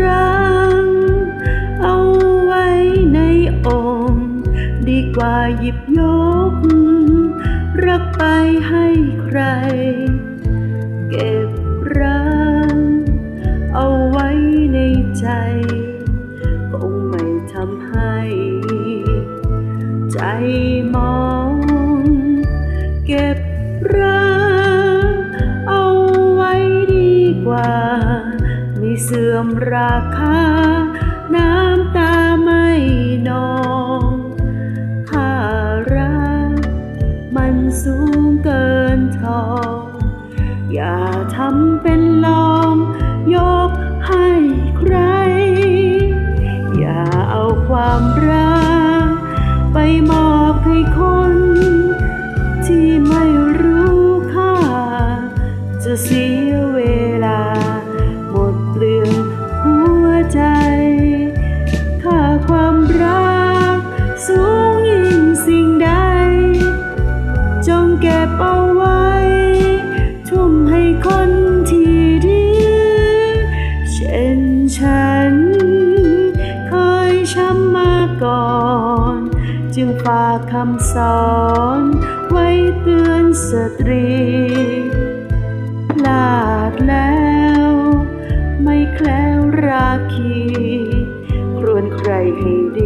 รัง เอาไว้ในองค์ ดีกว่าหยิบยก รักไปให้ใคร เก็บรัง เอาไว้ในใจ คงไม่ทำให้ ใจมอง เก็บรัง เสื่อมราคา น้ำตาไม่นองค่ารักมันสูงเกินทอง อย่าทำเป็นลอง ยกให้ใคร อย่าเอาความรัก ไปมอบให้คน ที่ไม่รู้ค่า จะเสียเวลา ใจ ค่าความรัก สูงยิ่งสิ่งใด จงเก็บเอาไว้ ทุ่มให้คนที่ดี เช่นฉัน เคยช้ำมาก่อน จึงฝากคำสอน ไว้เตือนสตรี คี ครวนใครให้ดี